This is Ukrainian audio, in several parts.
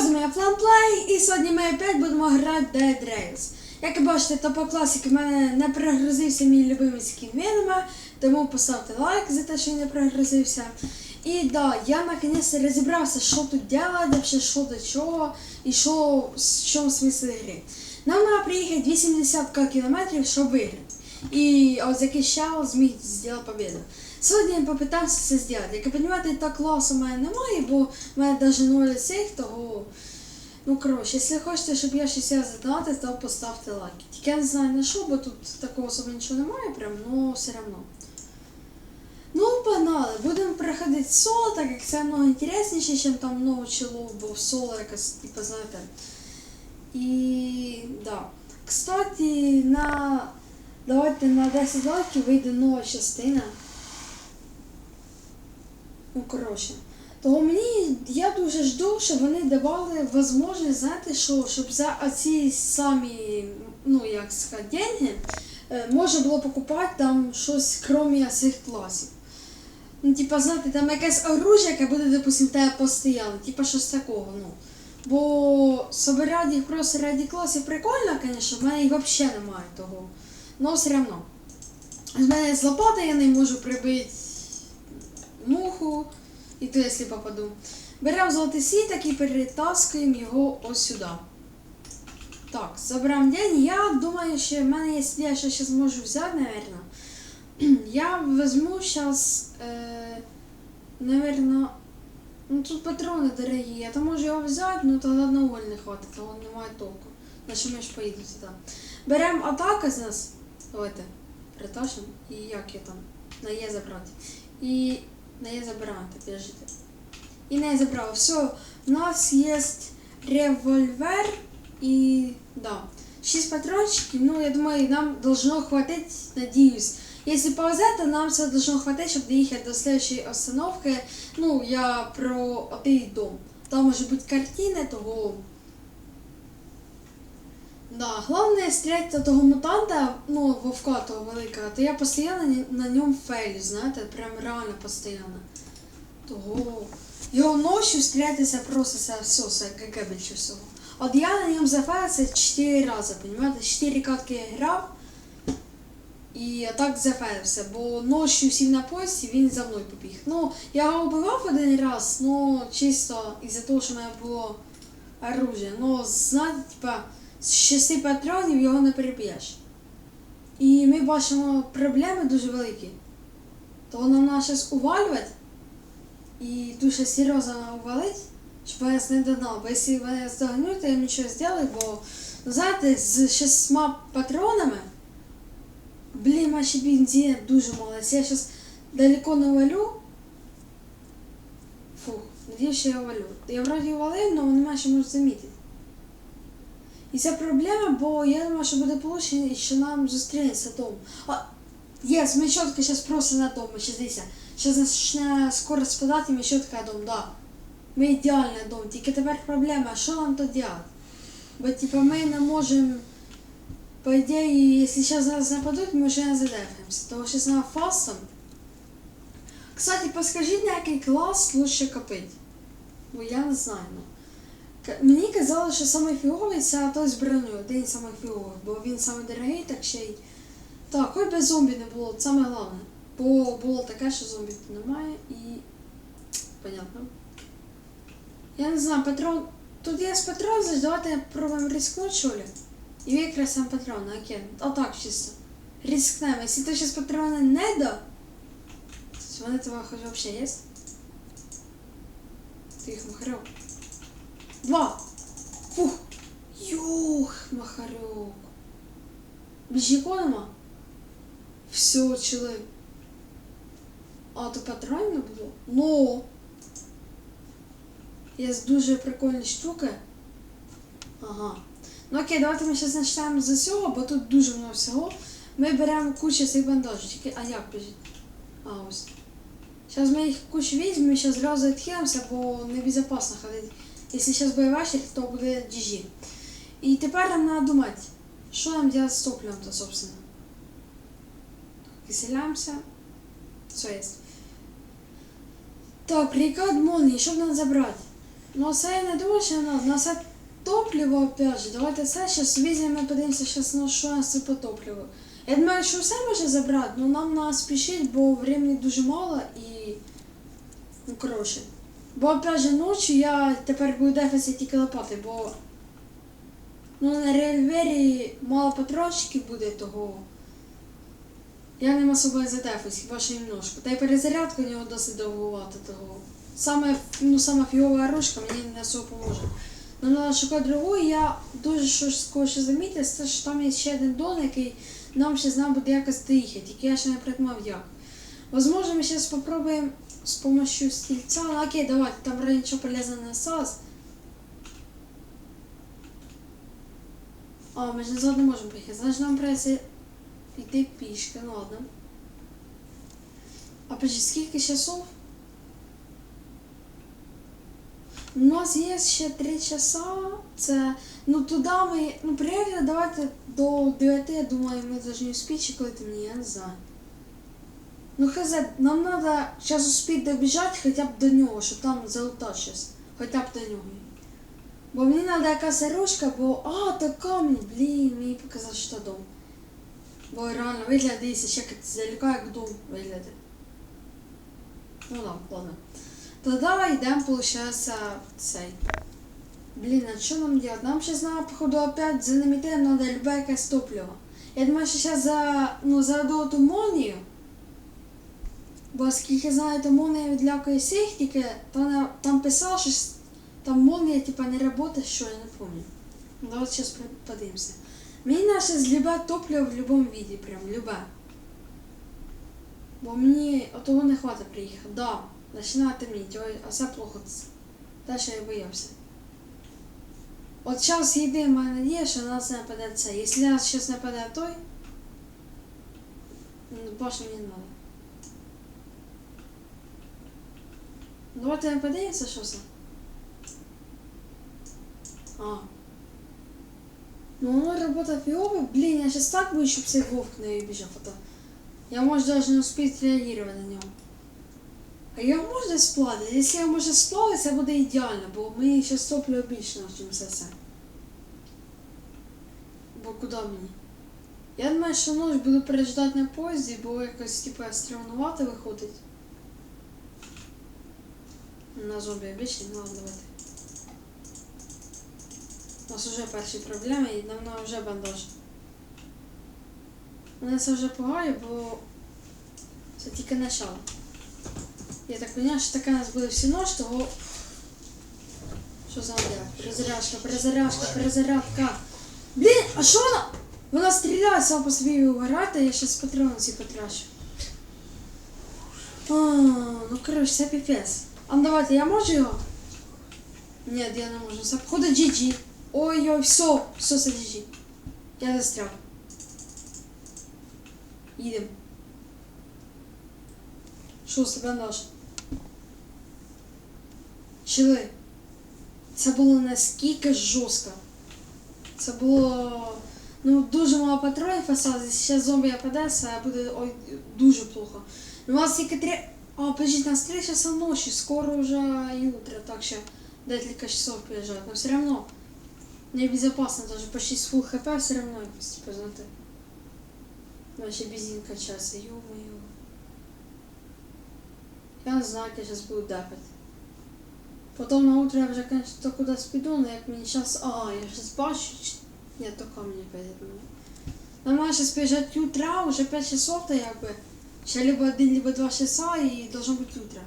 З мене планплей, і сьогодні ми опять будемо грати Dead Rails. Як ви бачите, то по класіки в мене не прогрузився мій любимий скін тому поставте лайк за те, що він не прогрузився. І да, я наконец розібрався, що тут делать, що до чого, і що, в чому смисл гри. Нам треба приїхати 80 кілометрів, щоб виграти. І ось якийсь чел зміг зробити победу. Сьогодні я попитався це зробити. Як розумієте, так класу в мене немає, бо в мене навіть ноль цих, того. Ну, коротше, якщо хочете, щоб я щось я задонатив, то поставте лайк. Тільки я не знаю на що, бо тут такого особо нічого немає, прям, ну все одно. Ну, погнали, будемо проходити соло, так як це много інтересніше, ніж там много чолов, бо в соло якось, типу, знаєте. І да. Кстати, на. Давайте на 10 лайків вийде нова частина. Ну, коротше. Того мені я дуже жду, щоб вони давали можливість, знаєте, що, щоб за оці самі, ну як сказати, деньги, е, можна було покупати там щось, крім цих класів. Ну, типа, знаєте, там якесь оружие, яке буде, допустим, тебе постійно, типа щось такого, ну. Бо собирати їх просто раді класів прикольно, звісно, в мене їх взагалі немає того. Но все одно. З мене з лопати я не можу прибити муху, і то якщо попаду. Беремо золотий сіток і перетаскуємо його ось сюди. Так, заберемо день. Я думаю, що в мене є ідея, що зараз можу взяти, наверное. Я візьму зараз, е, наверное, ну тут патрони дорогі, я то можу його взяти, ну то одного не хватить, того немає толку. На що ми ж поїду сюди. Беремо атака з нас. Давайте, притащимо. І як я там? На Є забрати. І на Є забирати, підождите. І не забрав. Все, у нас є револьвер і да. 6 патрончиків, ну я думаю, нам должно хватить, надіюсь. Если повезе, то нам це должно хватить, щоб доїхати до следующей остановки. Ну, я про отий дом. Там може бути картини, того. Да, головне стріляти того мутанта, ну, вовка того великого, то я постійно на- на ньому фейлю, знаєте, прям реально постійно. Того. Його ночью стрілятися просто це все, це ГГ більше всього. От я на ньому зафейлился 4 рази, понимаете? 4 катки я грав. І так зафейлився, бо ночью сів на поїзді, він за мною побіг. Ну, я його вбивав один раз, ну чисто із-за того, що в мене було оружие. Ну, знаєте, типа, з шести патронів його не переб'єш. І ми бачимо проблеми дуже великі. То нам треба зараз увалювати і дуже серйозно увалити, щоб я не догнав. Бо якщо мене здогнуть, то я нічого зроблю, бо, ну, знаєте, з шістьма патронами Блін, наші бензин дуже мало. Я зараз далеко не валю. Фух, надіюсь, що я валю. Я вроді валив, але немає що можу замітити. І це проблема, бо я думаю, що буде получено, що нам зустрінеться дом. А, єс, ми чітко зараз просто на дом, ми зараз дивіться. Зараз почне скоро спадати, ми чітко дом, да. Ми ідеальний дом, тільки тепер проблема, що нам тут робити? Бо типа ми не можемо по идее, если сейчас нас нападут, мы уже не задефаемся. То сейчас на фастом. Кстати, подскажіть, на який клас лучше копить. Бо я не знаю. Ну. Мені казали, що самий фіговий це той з бронею, один з самих фігових, бо він самий дорогий, так ще й. Так, хоч би зомбі не було, це саме головне. Бо було таке, що зомбі тут немає і. Понятно. Я не знаю, патрон. Тут є патрон, значить, давайте пробуємо рискнути, що ли? І викрай сам патрон, окей. Отак чисто. Рискнемо. Якщо ти зараз патрони не да, то вони тебе хоч взагалі є? Ти їх махарьок. Два! Фух! Юх, махарьок. Більше нікого нема? Все, чили. А, то не було? Ну! Є дуже прикольні штуки. Ага. Ну окей, давайте ми зараз почнемо з цього, бо тут дуже много всього. Ми беремо кучу цих бандажів. А як біжить? А, ось. Зараз ми їх кучу візьмемо, зараз зразу відхилимося, бо небезпечно ходити. Якщо зараз бойова черг, то буде GG. І тепер нам треба думати, що нам робити з топливом-то, собственно. Веселяємося. Все є. Так, река молнии, що б нам забрати? Ну, це я не думаю, що на, на це топливо, опять же. Давайте це зараз візьмемо, подивимося, щас, ну, що у нас по топливу. Я думаю, що все може забрати, але нам треба спішити, бо времени дуже мало і. Ну, коротше. Бо опять же ночі я тепер буду дефіцит тільки лопати, бо. Ну, на револьвері мало патрончиків буде того. Я ним особо за дефіс, хіба що немножко. Та й перезарядка у нього досить довгувата того. Саме, ну, сама фігова оружка мені не особо поможе. Ну, треба шукати другу, я дуже щось хочу замітити, це що там є ще один дон, який нам ще нам буде якось доїхати, тільки я ще не придумав як. Возможно, ми зараз спробуємо з помощью стільця. Окей, давайте, там нічого полезного не. А, ми ж назад не можемо поїхати. Значить, нам придеться йти пішки, ну ладно. А почти скільки часов? У нас є ще 3 часа. Це, ну туди ми, ну реально давайте до 9, я думаю, ми повинні успіти, чи коли ти мені, я не знаю. Ну хз, нам треба зараз успіти добіжати хоча б до нього, щоб там залутати щось. Хоча б до нього. Бо мені треба якась ручка, бо. А, то камінь, блін, мені показав, що то дом. Бо реально виглядає, ще як залюка, як дом виглядає. Ну да, ладно. Тогда йдемо, получается, цей. Блін, а що нам делать? Нам сейчас надо, походу, опять за намітаем надо любе якесь топливо. Я думаю, що зараз за, ну, за ту молнію. Бо скільки знаю, то молнія відлякує тільки там, там писав, що там молнія типа не працює, що я не пам'ятаю. Давайте зараз подивимося. Мені наше з любе топливо в будь-якому віді, прям любе. Бо мені отого не хватить приїхати. Да, починає темніти, а це плохо. Те, що я боявся. От зараз єдине мене є, що на нас нападе це. Якщо нас зараз нападе той, ну, мені не треба. Давайте подивимося, що це. А. Ну, воно робота фігово. Блін, я сейчас так боюсь, щоб цей вовк не біжав. А то я, може, даже не успеть реагувати на нього. А його можна сплавити? Якщо його можна сплавити, це буде ідеально, бо ми зараз топлю більше, все це. Бо куди мені? Я думаю, що ночь буду переждати на поїзді, бо якось типу стремнувати виходить. На зомбі обічні, ну ладно, давайте. У нас вже перші проблеми і на вже бандаж. Мене це вже пугає, бо це тільки начало. Я так розумію, що така у нас буде всю ночь, того. Що за делать? Перезарядка, перезарядка, перезарядка. Блін, а що вона? Вона стріляє сама по собі угорати, я щас патрони ці потрачу. А, ну коротше, це піпець. А ну давайте, я можу його? Ні, я не можу. Це походу GG. Ой-ой, все, все, це GG. Я застряв. Їдем. Що з тебе наш? Чили. Це було наскільки жорстко. Це було. Ну, дуже мало патронів осталось. Зараз зомбі нападе, це буде ой, дуже плохо. Ну, у нас тільки три. А, подождите, у нас три часа ночи, скоро уже утро, так что декілька часов приезжать. Но все равно небезопасно, даже почти с full хп все равно типа, знаєте. Вообще бензин качаться, ё-моё. Я знаю, як я сейчас буду дапать. Потом на утро я вже, конечно, то кудись піду, але як мені сейчас... А, я сейчас бачу... Нет, то ко мне пойдет. Нам надо сейчас приезжать утра, уже 5 часов, то якби. Ще либо один, либо два часа и должно быть утро.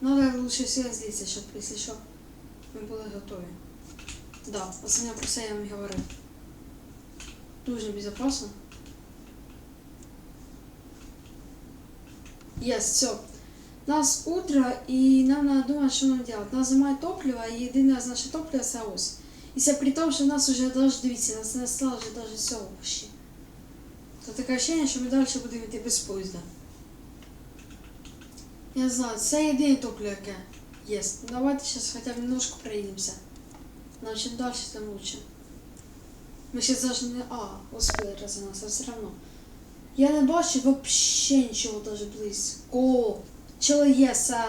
Надо лучше всего злиться, чтобы, если что, мы были готовы. Да, основне про це я вам і говорив. Дуже безопасно. Есть, все. Нас утро, и нам надо думать, что нам делать. Нас займає топливо, и єдине наше топливо це ось. І це при тому, що нас уже даже, дивіться, нас не стало вже даже все вообще. То таке ощущение, що ми далі будемо йти без поїзда. Я знаю, це єдине топливо, яке є. Давайте зараз хоча б немножко проїдемося. Нам чим далі, тим лучше. Ми ще даже не... А, успіли розігнатися, все равно. Я не бачу вообще нічого даже близько. Є, це...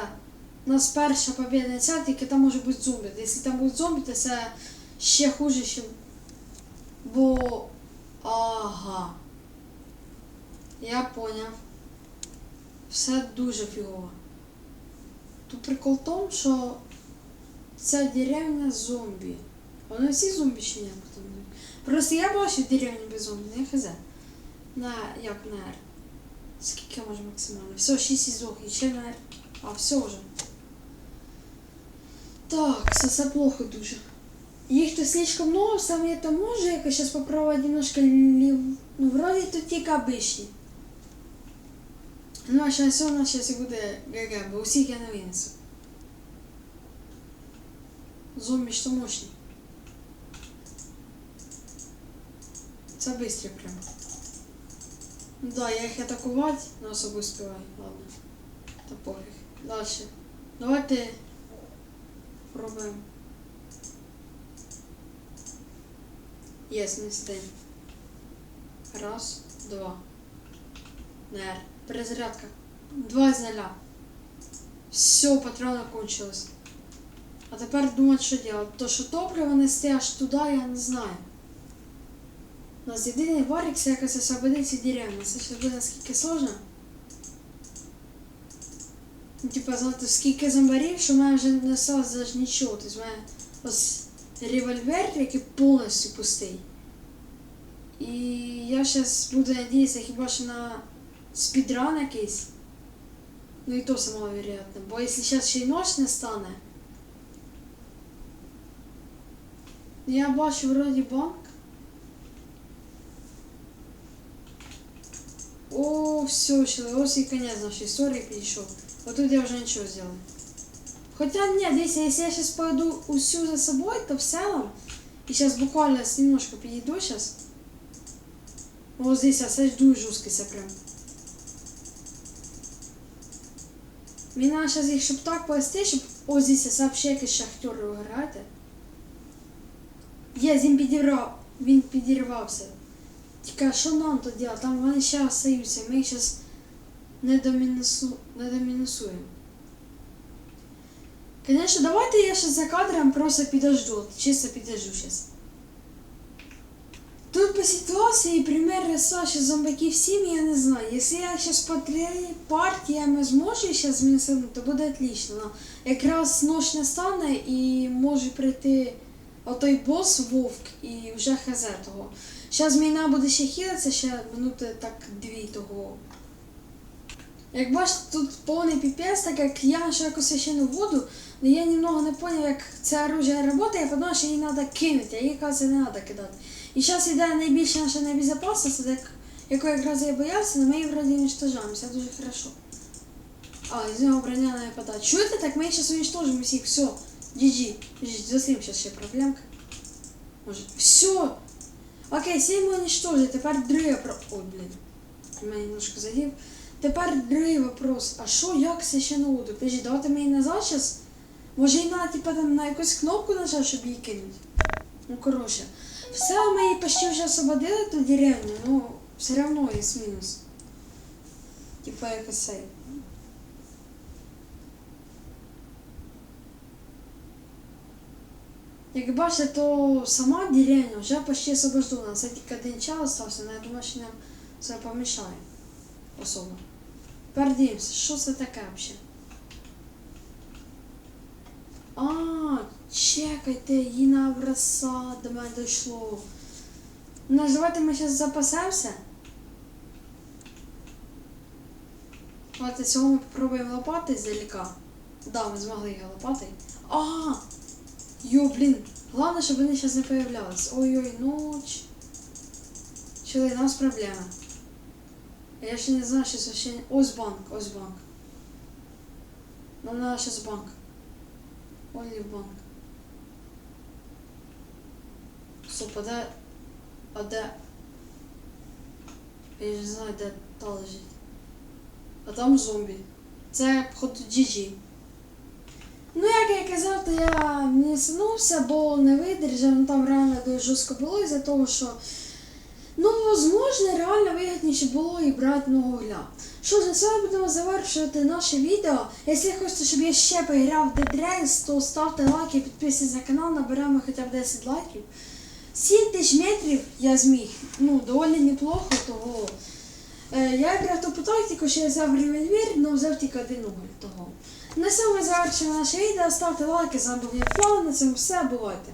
У нас перша побіда ця, тільки там може бути зомбі. Якщо там будуть зомбі, то це ще хуже, ніж. Бо. Ага. Я поняв. Все дуже фігово. Тут прикол в тому, що ця деревня зомбі. Вони всі зомбі чи ні? Потім? Просто я бачу деревню без зомбі, не хз. На як на R. Скільки може максимально? Все, 6 із 2, і ще на R. А, все вже. Так, це все плохо дуже. Їх тут слишком много, сам я то можу якось зараз попробувати немножко лів... Ну, вроді тут тільки обичні. Ну, а зараз у нас зараз і буде ГГ, бо усіх я не винесу. Зомбі що мощні. Це быстро прям. Ну Да, я їх атакувати, но особо успіваю. Ладно. Та пофіг. Дальше. Давайте пробуємо. Єс, не стень. Раз, два. Нер. Перезарядка. Два из ноля. Все, патроны кончилось. А тепер думати, що делать. То, що топливо нести аж туди, я не знаю. У нас єдиний варік це якось освободити ці деревні. Це ще буде наскільки сложно. Ну, Типа, знати, скільки зомбарів, що в мене вже не осталось навіть нічого. Тобто в мене ось револьвер, який повністю пустий. І я зараз буду надіятися хіба що на спідран якийсь. Ну і то самовероятно. Бо якщо зараз ще й ночь не стане. Я бачу вроді банк. О, все, человек, ось і конец нашей истории підійшов. Вот тут я вже нічого сделаю. Хотя нет, если, если я сейчас пойду усю за собой, то в целом, и сейчас буквально с- немножко перейду сейчас. Вот здесь я кстати, дуже жорстко це прям. Треба зараз їх, щоб так повести, щоб ось здесь я вообще якийсь шахтер виграти. Є, він підірвав, він підірвався. Тільки що нам тут делать? Там вони ще остаються, ми їх зараз не, домінусу... домінусуємо. Конечно, давайте я сейчас за кадром просто подожду, чисто подожду сейчас. Тут по ситуації пример Саші зомбаків 7, я не знаю. Якщо я зараз по три партіями зможу зараз змінити, то буде отлично. Но якраз ночь настане і може прийти отой бос Вовк і вже хз того. Зараз війна буде ще хілитися, ще минути так дві того. Як бачите, тут повний піпець, так як я нашла якусь священну воду, але я немного не поняв, як це оружие працює, я подумав, що її треба кинути, а її, кажеться, не треба кидати. І зараз йде найбільша наша небезпечність, так, яку якраз я боявся, але ми її вроді уничтожаємо, все дуже хорошо. А, из него броня не нападает. Чего это так? Мы сейчас уничтожим всех. Все. GG. Застрим сейчас ще проблемка. Может. Все. Окей, сім ми уничтожили. Тепер другий вопрос. Ой, блін. Мене немножко задів. Тепер другий вопрос. А що, як це ще на воду? Подожди, давайте ми її зараз. Може їй треба, типа, там на якусь кнопку нажати, щоб її кинути. Ну, коротше. Все, ми її почти вже освободили ту деревню, ну, все одно є мінус. Типа якось цей. Як бачите, то сама деревня вже почти освобождена. Це тільки один час залишився, але я думаю, що нам це помішає особо. Тепер дивимося, що це таке взагалі? А, чекайте, їна роса до мене дійшло. Ну, давайте ми зараз запасемося. Давайте цього ми попробуємо лопати здалека. Да, ми змогли його лопати. А! Йо, блін. Главное, щоб вони зараз не появлялись. Ой-ой, ноч. Чили, у нас проблема. Я ще не знаю, що ще... Ось банк, ось банк. Нам надо сейчас банк. А де... А де... Я не знаю, де та лежить. А там зомбі. Це, походу, GG. Ну, як я казав, то я не снувся, бо не видержав, ну там реально дуже жорстко було із-за того, що Ну, возможно, реально вигідніше було і брати нового гля. Що ж, на цьому будемо завершувати наше відео. Якщо хочете, щоб я ще поіграв в Dead Race, то ставте лайки, підписуйтесь на канал, наберемо хоча б 10 лайків. 7 тисяч метрів я зміг. Ну, доволі неплохо, того. Е, я грав ту тактику, що я взяв револьвер, але взяв тільки один уголь того. На цьому ми завершимо наше відео. Ставте лайки, з вами був на цьому все, бувайте.